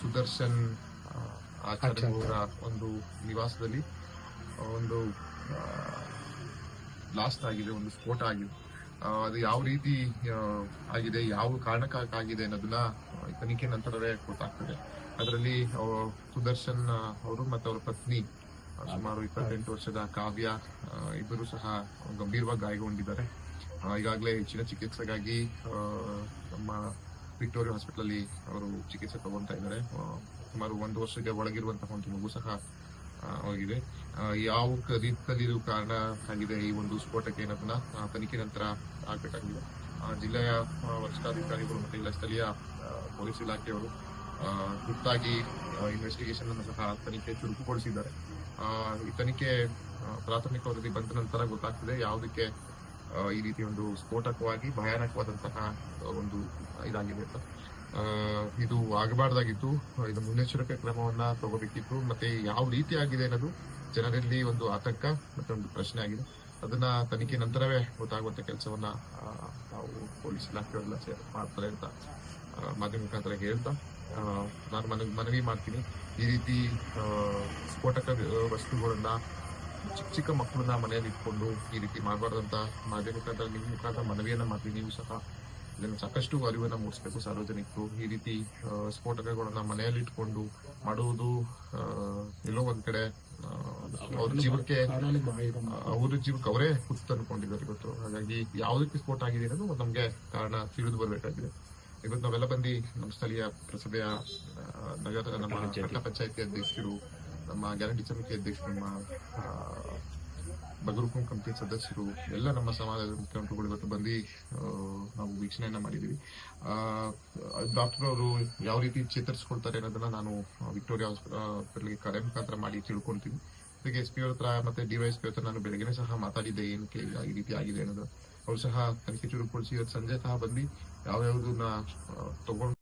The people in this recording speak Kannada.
ಸುದರ್ಶನ್ ಆಚಾರ್ಯ ಅವರ ಒಂದು ನಿವಾಸದಲ್ಲಿ ಒಂದು ಬ್ಲಾಸ್ಟ್ ಆಗಿದೆ ಒಂದು ಸ್ಫೋಟ ಆಗಿದೆ. ಅದು ಯಾವ ರೀತಿ ಆಗಿದೆ ಯಾವ ಕಾರಣಕ್ಕಾಗಿದೆ ಅನ್ನೋದನ್ನ ತನಿಖೆ ನಂತರವೇ ಗೊತ್ತಾಗ್ತದೆ. ಅದರಲ್ಲಿ ಸುದರ್ಶನ್ ಅವರು ಮತ್ತು ಅವರ ಪತ್ನಿ ಸುಮಾರು ಇಪ್ಪತ್ತೆಂಟು ವರ್ಷದ ಕಾವ್ಯ ಇಬ್ಬರು ಸಹ ಗಂಭೀರವಾಗಿ ಗಾಯಗೊಂಡಿದ್ದಾರೆ. ಈಗಾಗಲೇ ಹೆಚ್ಚಿನ ಚಿಕಿತ್ಸೆಗಾಗಿ ನಮ್ಮ ವಿಕ್ಟೋರಿಯಾ ಹಾಸ್ಪಿಟಲ್ ಅಲ್ಲಿ ಅವರು ಚಿಕಿತ್ಸೆ ತಗೊಳ್ತಾ ಇದ್ದಾರೆ. ಸುಮಾರು ಒಂದು ವರ್ಷಕ್ಕೆ ಒಳಗಿರುವಂತಹ ಒಂದು ಮಗು ಸಹ ಆಗಿದೆ. ಯಾವ ರೀತಿಯಲ್ಲಿ ಕಾರಣ ಆಗಿದೆ ಈ ಒಂದು ಸ್ಫೋಟಕ್ಕೆ ಅನ್ನೋದನ್ನ ತನಿಖೆ ನಂತರ ಆಗ್ಬೇಕಾಗಿದೆ. ಜಿಲ್ಲೆಯ ವರಿಷ್ಠಾಧಿಕಾರಿಗಳು ಮತ್ತು ಇಲ್ಲ, ಸ್ಥಳೀಯ ಪೊಲೀಸ್ ಇಲಾಖೆಯವರು ತುರ್ತಾಗಿ ಇನ್ವೆಸ್ಟಿಗೇಷನ್ ಅನ್ನು ಸಹ ತನಿಖೆ ಚುರುಕುಗೊಳಿಸಿದ್ದಾರೆ. ಈ ತನಿಖೆ ಪ್ರಾಥಮಿಕ ವರದಿ ಬಂದ ನಂತರ ಗೊತ್ತಾಗ್ತದೆ. ಯಾವುದಕ್ಕೆ ಈ ರೀತಿ ಒಂದು ಸ್ಫೋಟಕವಾಗಿ ಭಯಾನಕವಾದಂತಹ ಒಂದು ಇದಾಗಿದೆ ಅಂತ. ಇದು ಆಗಬಾರ್ದಾಗಿತ್ತು. ಇದು ಮುನ್ನೆಚ್ಚರಿಕೆ ಕ್ರಮವನ್ನ ತಗೋಬೇಕಿತ್ತು. ಮತ್ತೆ ಯಾವ ರೀತಿ ಆಗಿದೆ ಅನ್ನೋದು ಜನರಲ್ಲಿ ಒಂದು ಆತಂಕ ಮತ್ತೆ ಒಂದು ಪ್ರಶ್ನೆ ಆಗಿದೆ. ಅದನ್ನ ತನಿಖೆ ನಂತರವೇ ಗೊತ್ತಾಗುವಂತ ಕೆಲಸವನ್ನ ನಾವು ಪೊಲೀಸ್ ಇಲಾಖೆಯವರೆಲ್ಲ ಮಾಡ್ತಾ ಮಾಡ್ತಾರೆ ಅಂತ ಮಾಧ್ಯಮ ಮುಖಾಂತರ ಹೇಳ್ತಾ ನಾನು ಮನವಿ ಮಾಡ್ತೀನಿ. ಈ ರೀತಿ ಸ್ಫೋಟಕ ವಸ್ತುಗಳನ್ನ ಚಿಕ್ಕ ಚಿಕ್ಕ ಮಕ್ಕಳನ್ನ ಮನೆಯಲ್ಲಿ ಇಟ್ಕೊಂಡು ಈ ರೀತಿ ಮಾಡಬಾರ್ದಂತ ಮಾಧ್ಯಮ ಮುಖಾಂತರ, ನಿಮ್ಮ ಮುಖಾಂತರ ಮನವಿಯನ್ನ ಮಾಡ್ತೀವಿ. ನೀವು ಸಹ ಇದನ್ನು ಸಾಕಷ್ಟು ಅರಿವನ್ನ ಮೂಡಿಸಬೇಕು, ಸಾರ್ವಜನಿಕರು. ಈ ರೀತಿ ಸ್ಫೋಟಕಗಳನ್ನ ಮನೆಯಲ್ಲಿ ಇಟ್ಕೊಂಡು ಮಾಡುವುದು ಎಲ್ಲೋ ಒಂದ್ ಕಡೆ ಅವ್ರ ಜೀವಕ್ಕೆ ಅವ್ರ ಜೀವಕ್ಕೆ ಅವರೇ ಕುತ್ತು ಅನ್ಕೊಂಡಿದ್ದಾರೆ ಇವತ್ತು. ಹಾಗಾಗಿ ಯಾವುದಕ್ಕೆ ಸ್ಫೋಟ ಆಗಿದೆ ಅನ್ನೋದು ನಮ್ಗೆ ಕಾರಣ ತಿಳಿದು ಬರಬೇಕಾಗಿದೆ. ಇವತ್ತು ನಾವೆಲ್ಲ ಬಂದು ನಮ್ಮ ಸ್ಥಳೀಯ ಪುರಸಭೆಯ ನಗರದ ನಮ್ಮ ಜಿಲ್ಲಾ ಪಂಚಾಯತಿ ಅಧ್ಯಕ್ಷರು ನಮ್ಮ ಗ್ಯಾರಂಟಿ ಸಮಿತಿ ಅಧ್ಯಕ್ಷರು ನಮ್ಮ ಬಗರುಕುಂ ಕಂಪನಿ ಸದಸ್ಯರು, ಎಲ್ಲ ನಮ್ಮ ಸಮಾಜದ ಮುಖ್ಯಮಂತ್ರಿಗಳು ಇವತ್ತು ಬಂದು ನಾವು ವೀಕ್ಷಣೆಯನ್ನ ಮಾಡಿದೀವಿ ಡಾಕ್ಟರ್ ಅವರು ಯಾವ ರೀತಿ ಚೇತರಿಸ್ಕೊಳ್ತಾರೆ ಅನ್ನೋದನ್ನ ನಾನು ವಿಕ್ಟೋರಿಯಾ ಹಾಸ್ಪಿಟಲ್ಗೆ ಕರೆ ಮುಖಾಂತರ ಮಾಡಿ ತಿಳ್ಕೊಳ್ತೀವಿ. ಜೊತೆಗೆ ಎಸ್ ಪಿ ಅವ್ರ ಹತ್ರ ಮತ್ತೆ ಡಿವೈಎಸ್ಪಿ ಹತ್ರ ನಾನು ಬೆಳಗ್ಗೆನೆ ಸಹ ಮಾತಾಡಿದ್ದೆ ಏನಕ್ಕೆ ಈ ರೀತಿ ಆಗಿದೆ ಅನ್ನೋದು. ಅವರು ಸಹ ತನಿಖೆ ಚುರುಕುಗೊಳಿಸಿ ಇವತ್ತು ಸಂಜೆ ಸಹ ಬಂದು, ಯಾವ್ಯಾವ್ದನ್ನ ತಗೊಂಡು